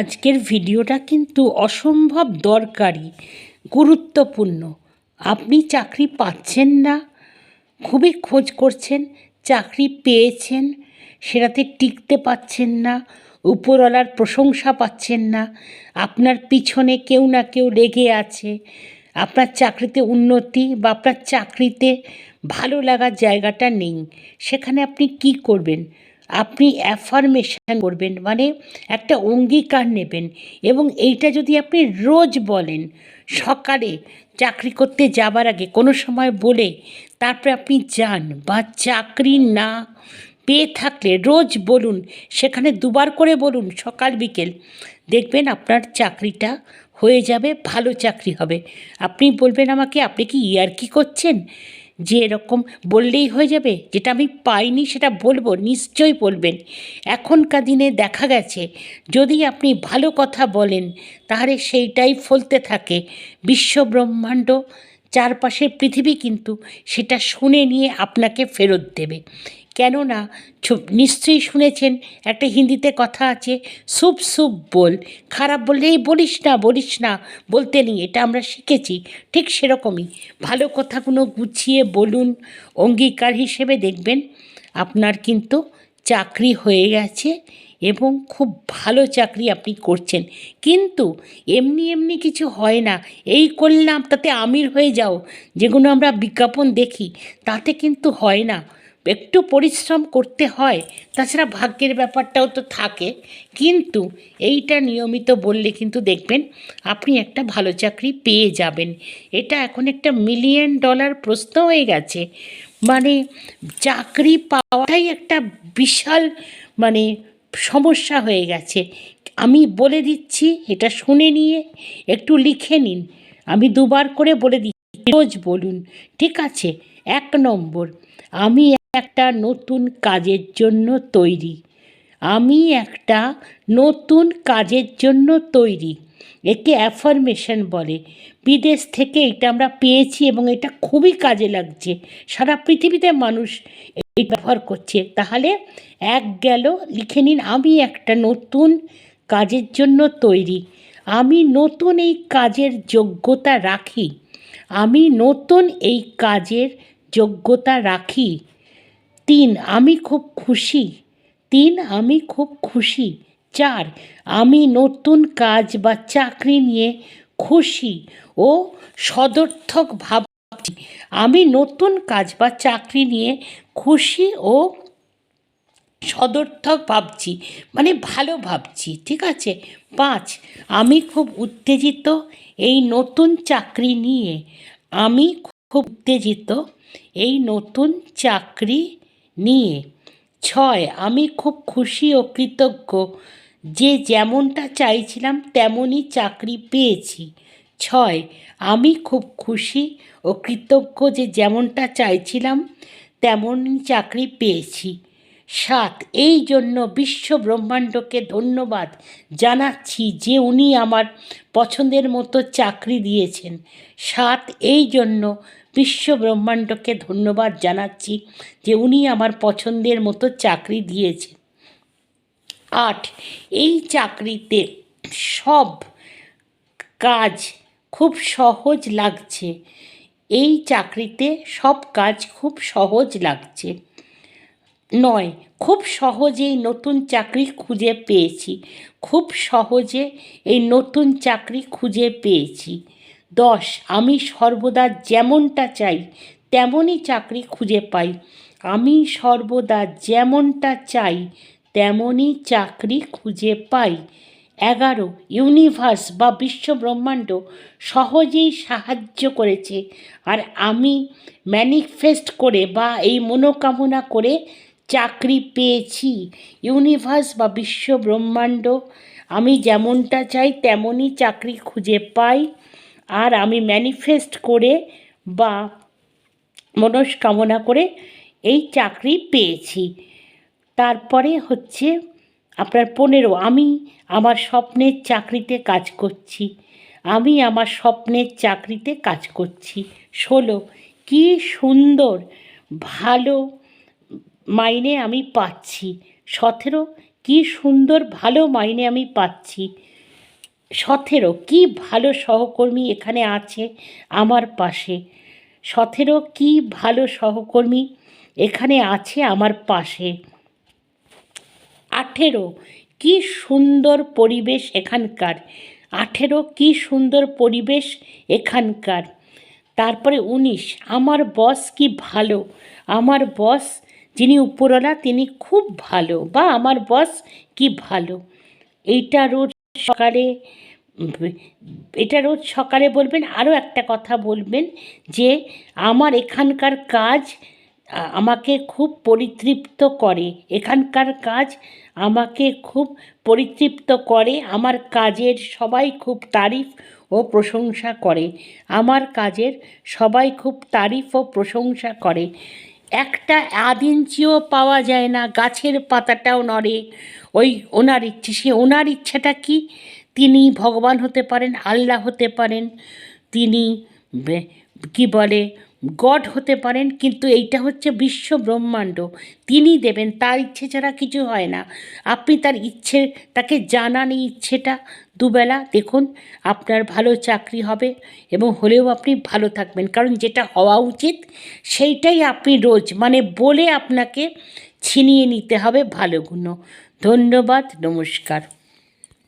আজকের ভিডিওটা কিন্তু অসম্ভব দরকারি, গুরুত্বপূর্ণ। আপনি চাকরি পাচ্ছেন না, খুবই খোঁজ করছেন, চাকরি পেয়েছেন, সেটাতে টিকতে পাচ্ছেন না, উপরওয়ালার প্রশংসা পাচ্ছেন না, আপনার পিছনে কেউ না কেউ লেগে আছে, আপনার চাকরিতে উন্নতি বা আপনার চাকরিতে ভালো লাগার জায়গাটা নেই, সেখানে আপনি কি করবেন? আপনি অ্যাফার্মেশন করবেন মানে একটা অঙ্গীকার নেবেন এবং এইটা যদি আপনি রোজ বলেন, সকালে চাকরি করতে যাবার আগে কোনো সময় বলে তারপরে আপনি যান বা চাকরি না পেয়ে থাকলে রোজ বলুন, সেখানে দুবার করে বলুন, সকাল, বিকেল, দেখবেন আপনার চাকরিটা হয়ে যাবে, ভালো চাকরি হবে। আপনি বলবেন আমাকে, আপনি কি ইয়ারকি করছেন? যে এরকম বললেই হয়ে যাবে, যেটা আমি পাইনি সেটা বলব, নিশ্চয়ই বলবেন। এখনকার দিনে দেখা গেছে, যদি আপনি ভালো কথা বলেন, তাহলে সেইটাই ফলতে থাকে। বিশ্বব্রহ্মাণ্ড চারপাশের পৃথিবী কিন্তু সেটা শুনে নিয়ে আপনাকে ফেরত দেবে। কেননা নিশ্চয়ই শুনেছেন, একটা হিন্দিতে কথা আছে, সুপ সুপ বল। খারাপ বললে, এই বলিস না বলিস না, বলতে নেই, এটা আমরা শিখেছি। ঠিক সেরকমই। ভালো কথাগুলো গুছিয়ে বলুন, অঙ্গীকার হিসেবে দেখবেন, আপনার কিন্তু চাকরি হয়ে গেছে এবং খুব ভালো চাকরি আপনি করছেন। কিন্তু এমনি এমনি কিছু হয় না। এই করলাম, তাতে আমির হয়ে যাও, যেগুলো আমরা বিজ্ঞাপন দেখি, তাতে কিন্তু হয় না। একটু পরিশ্রম করতে হয়, তাছাড়া ভাগ্যের ব্যাপারটাও তো থাকে। কিন্তু এইটা নিয়মিত বললে কিন্তু দেখবেন, আপনি একটা ভালো চাকরি পেয়ে যাবেন। এটা এখন একটা মিলিয়ন ডলার প্রশ্ন হয়ে গেছে। মানে চাকরি পাওয়াটাই একটা বিশাল মানে সমস্যা হয়ে গেছে। আমি বলে দিচ্ছি, এটা শুনে নিয়ে একটু লিখে নিন। আমি দুবার করে বলে দিচ্ছি, রোজ বলুন। ঠিক আছে? এক নম্বর, আমি একটা নতুন কাজের জন্য তৈরি। আমি একটা নতুন কাজের জন্য তৈরি। একে অ্যাফার্মেশন বলে। বিদেশ থেকে এটা আমরা পেয়েছি এবং এটা খুবই কাজে লাগছে। সারা পৃথিবীতে মানুষ এই ব্যবহার করছে। তাহলে এক গেল, লিখে নিন, আমি একটা নতুন কাজের জন্য তৈরি। আমি নতুন এই কাজের যোগ্যতা রাখি। আমি নতুন এই কাজের যোগ্যতা রাখি। তিন, আমি খুব খুশি। তিন, আমি খুব খুশি। চার, আমি নতুন কাজ বা চাকরি নিয়ে খুশি ও সদর্থক ভাবছি। আমি নতুন কাজ বা চাকরি নিয়ে খুশি ও সদর্থক ভাবছি মানে ভালো ভাবছি, ঠিক আছে? পাঁচ, আমি খুব উত্তেজিত এই নতুন চাকরি নিয়ে। আমি খুব উত্তেজিত এই নতুন চাকরি নিয়ে। ছয়, আমি খুব খুশি ও কৃতজ্ঞ। যে যেমনটা চাইছিলাম, তেমনই চাকরি পেয়েছি। ছয়, আমি খুব খুশি ও কৃতজ্ঞ যে যেমনটা চাইছিলাম, তেমনই চাকরি পেয়েছি। সাত, এই জন্য বিশ্ব ব্রহ্মাণ্ডকে ধন্যবাদ জানাচ্ছি যে উনি আমার পছন্দের মতো চাকরি দিয়েছেন। সাত, এই জন্য বিশ্ব ব্রহ্মাণ্ডকে ধন্যবাদ জানাচ্ছি যে উনি আমার পছন্দের মতো চাকরি দিয়েছেন। আট, এই চাকরিতে সব কাজ খুব সহজ লাগছে। এই চাকরিতে সব কাজ খুব সহজ লাগছে। নয়, খুব সহজেই নতুন চাকরি খুঁজে পেয়েছি। খুব সহজে এই নতুন চাকরি খুঁজে পেয়েছি। দশ, আমি সর্বদা যেমনটা চাই, তেমনই চাকরি খুঁজে পাই। আমি সর্বদা যেমনটা চাই, তেমনই চাকরি খুঁজে পাই। এগারো, ইউনিভার্স বা বিশ্ব ব্রহ্মাণ্ড সহজেই সাহায্য করেছে আর আমি ম্যানিফেস্ট করে বা এই মনোকামনা করে চাকরি পেয়েছি। ইউনিভার্স বা বিশ্ব ব্রহ্মাণ্ড আমি যেমনটা চাই, তেমনই চাকরি খুঁজে পাই। আর আমি ম্যানিফেস্ট করে বা মনস্কামনা করে এই চাকরি পেয়েছি। তারপরে হচ্ছে আপনার পনেরো, আমি আমার স্বপ্নের চাকরিতে কাজ করছি। আমি আমার স্বপ্নের চাকরিতে কাজ করছি। ষোলো, কী সুন্দর, ভালো মাইনে আমি পাচ্ছি। সতেরো, কী সুন্দর, ভালো মাইনে আমি পাচ্ছি। সতেরো, কি ভালো সহকর্মী এখানে আছে আমার পাশে। সতেরো, কি ভালো সহকর্মী এখানে আছে আমার পাশে। আঠেরো, কি সুন্দর পরিবেশ এখানকার। আঠেরো, কি সুন্দর পরিবেশ এখানকার। তারপরে উনিশ, আমার বস কি ভালো? আমার বস, যিনি উপরওয়ালা, তিনি খুব ভালো। বা আমার বস কি ভালো? এইটা রোজ সকালে, এটা রোজ সকালে বলবেন, আরও একটা কথা বলবেন যে আমার এখানকার কাজ আমাকে খুব পরিতৃপ্ত করে। এখানকার কাজ আমাকে খুব পরিতৃপ্ত করে, আমার কাজের সবাই খুব তারিফ ও প্রশংসা করে। আমার কাজের সবাই খুব তারিফ ও প্রশংসা করে। একটা আধ ইঞ্চিও পাওয়া যায় না, গাছের পাতাটাও নড়ে। ওই ওনার ইচ্ছে, সে ওনার ইচ্ছাটা কি? তিনি ভগবান হতে পারেন, আল্লাহ হতে পারেন। তিনি কি বলে গড হতে পারেন, কিন্তু এইটা হচ্ছে বিশ্ব ব্রহ্মাণ্ড। তিনি দেবেন, তার ইচ্ছে ছাড়া কিছু হয় না। আপনি তার ইচ্ছে, তাকে জানান এই ইচ্ছেটা দুবেলা, দেখুন আপনার ভালো চাকরি হবে এবং হলেও আপনি ভালো থাকবেন। কারণ যেটা হওয়া উচিত, সেইটাই আপনি রোজ মানে বলে আপনাকে ছিনিয়ে নিতে হবে ভালোগুলো ধন্যবাদ, নমস্কার।